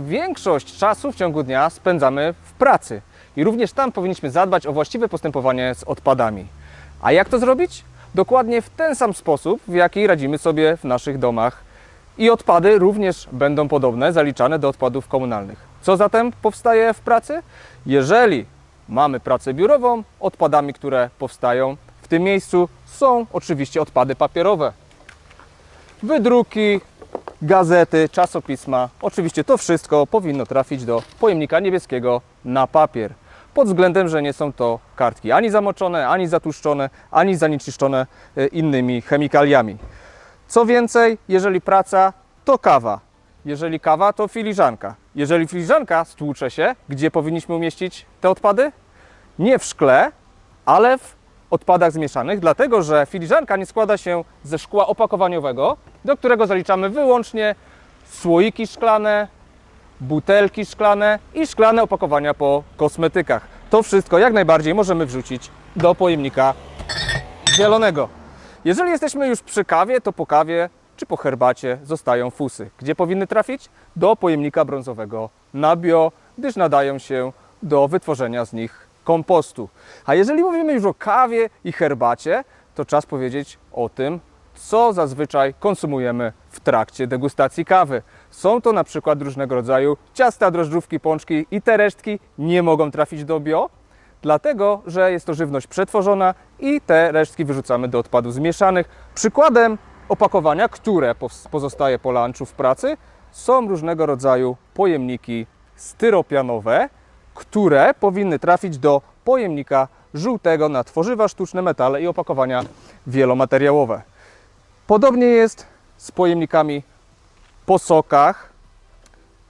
większość czasu w ciągu dnia spędzamy w pracy. I również tam powinniśmy zadbać o właściwe postępowanie z odpadami. A jak to zrobić? Dokładnie w ten sam sposób, w jaki radzimy sobie w naszych domach. I odpady również będą podobne, zaliczane do odpadów komunalnych. Co zatem powstaje w pracy? Jeżeli mamy pracę biurową, odpadami, które powstają w tym miejscu są oczywiście odpady papierowe. Wydruki, gazety, czasopisma. Oczywiście to wszystko powinno trafić do pojemnika niebieskiego na papier. Pod względem, że nie są to kartki ani zamoczone, ani zatłuszczone, ani zanieczyszczone e, innymi chemikaliami. Co więcej, jeżeli praca, to kawa. Jeżeli kawa, to filiżanka. Jeżeli filiżanka stłucze się, gdzie powinniśmy umieścić te odpady? Nie w szkle, ale w odpadach zmieszanych, dlatego że filiżanka nie składa się ze szkła opakowaniowego, do którego zaliczamy wyłącznie słoiki szklane, butelki szklane i szklane opakowania po kosmetykach. To wszystko jak najbardziej możemy wrzucić do pojemnika zielonego. Jeżeli jesteśmy już przy kawie, to po kawie czy po herbacie zostają fusy. Gdzie powinny trafić? Do pojemnika brązowego na bio, gdyż nadają się do wytworzenia z nich kompostu. A jeżeli mówimy już o kawie i herbacie, to czas powiedzieć o tym, co zazwyczaj konsumujemy w trakcie degustacji kawy. Są to na przykład różnego rodzaju ciasta, drożdżówki, pączki i te resztki nie mogą trafić do bio, dlatego że jest to żywność przetworzona i te resztki wyrzucamy do odpadów zmieszanych. Przykładem opakowania, które pozostaje po lunchu w pracy, są różnego rodzaju pojemniki styropianowe, które powinny trafić do pojemnika żółtego na tworzywa sztuczne, metale i opakowania wielomateriałowe. Podobnie jest z pojemnikami po sokach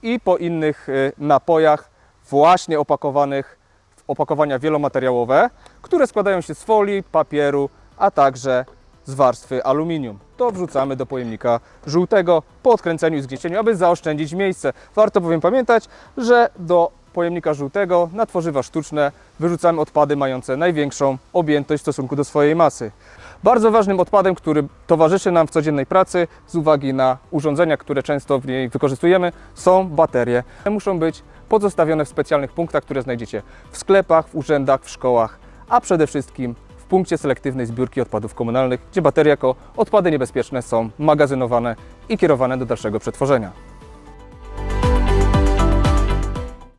i po innych y, napojach, właśnie opakowanych w opakowania wielomateriałowe, które składają się z folii, papieru, a także z warstwy aluminium. To wrzucamy do pojemnika żółtego po odkręceniu i zgniecieniu, aby zaoszczędzić miejsce. Warto bowiem pamiętać, że do pojemnika żółtego na tworzywa sztuczne wyrzucamy odpady mające największą objętość w stosunku do swojej masy. Bardzo ważnym odpadem, który towarzyszy nam w codziennej pracy z uwagi na urządzenia, które często w niej wykorzystujemy, są baterie. Muszą być pozostawione w specjalnych punktach, które znajdziecie w sklepach, w urzędach, w szkołach, a przede wszystkim w punkcie selektywnej zbiórki odpadów komunalnych, gdzie baterie jako odpady niebezpieczne są magazynowane i kierowane do dalszego przetworzenia.